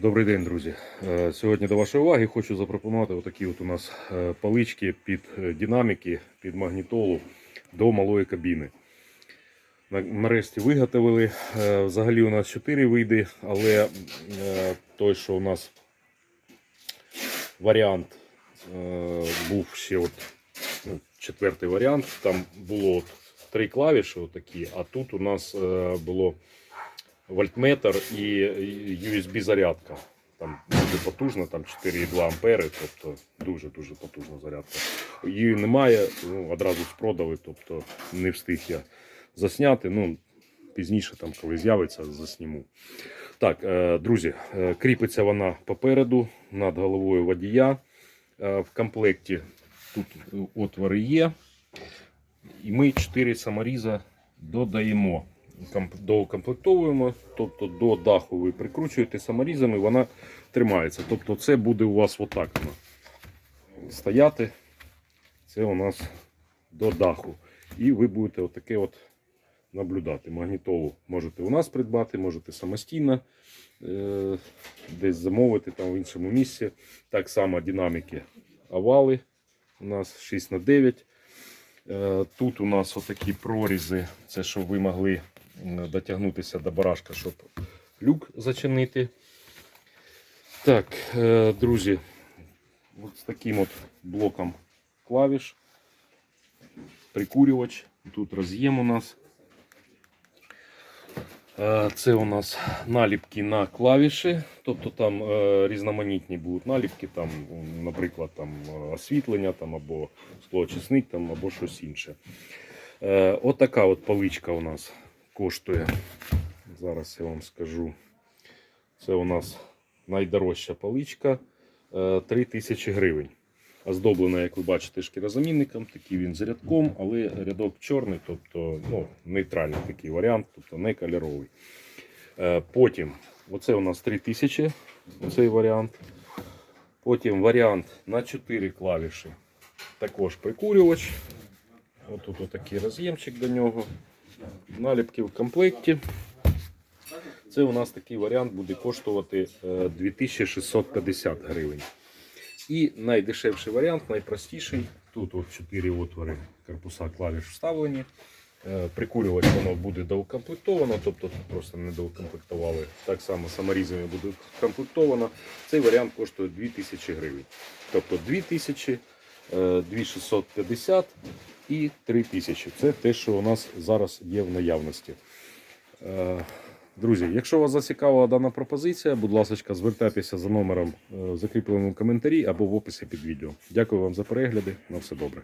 Добрий день, друзі. Е, Сьогодні до вашої уваги хочу запропонувати отакі от у нас е, палички під е, динаміки, під магнітолу до малої кабіни. Нарешті виготовили. Взагалі у нас 4 види, але той, що у нас варіант був ще от, ну, четвертий варіант. Там було от три клавіші отакі, а тут у нас було вольтметр і USB зарядка. Там дуже потужна, там 4,2 ампери, тобто дуже-дуже потужна зарядка. Її немає, ну, одразу спродали, тобто не встиг я засняти. Ну, пізніше, там, коли з'явиться, засніму. Так, е, друзі, е, кріпиться вона попереду над головою водія. Е, В комплекті тут отвори є. І ми 4 саморіза додаємо доукомплектовуємо, тобто до даху ви прикручуєте саморізами, вона тримається. Тобто це буде у вас отак вона стояти. Це у нас до даху. І ви будете отаке от наблюдати. Магнітолу можете у нас придбати, можете самостійно е- десь замовити там в іншому місці. Так само динаміки овали. У нас 6 на 9 Е, Тут у нас отакі прорізи, це щоб ви могли дотягнутися до барашка, щоб люк зачинити. Так, е, друзі, от з таким от блоком клавіш, прикурювач. Тут роз'єм у нас. Е, Це у нас наліпки на клавіші, тобто там е, різноманітні будуть наліпки, там, наприклад, там, освітлення там, або склоочисник там, або щось інше. Е, От от паличка у нас коштує. Зараз я вам скажу. Це у нас найдорожча паличка е, 3000 гривень. Оздоблена, як ви бачите, шкірозамінником, такий він з рядком, але рядок чорний, тобто ну, нейтральний такий варіант, тобто не кольоровий. Е, Потім, оце у нас 3000, цей варіант. Потім варіант на 4 клавіші. Також прикурювач. Ось тут отакий роз'ємчик до нього. Наліпки в комплекті. Це у нас такий варіант буде коштувати е, 2650 гривень. І найдешевший варіант, найпростіший. Тут от 4 отвори корпуса клавіш вставлені. Е, Прикурювач воно буде доукомплектовано, тобто тут просто не доукомплектували. Так само саморізами буде комплектовано. Цей варіант коштує 2000 гривень. Тобто 2000, е, 2650 і 3000. Це те, що у нас зараз є в наявності. Е, Друзі, якщо вас зацікавила дана пропозиція, будь ласка, звертайтеся за номером е, закріпленим в коментарі або в описі під відео. Дякую вам за перегляди. На все добре.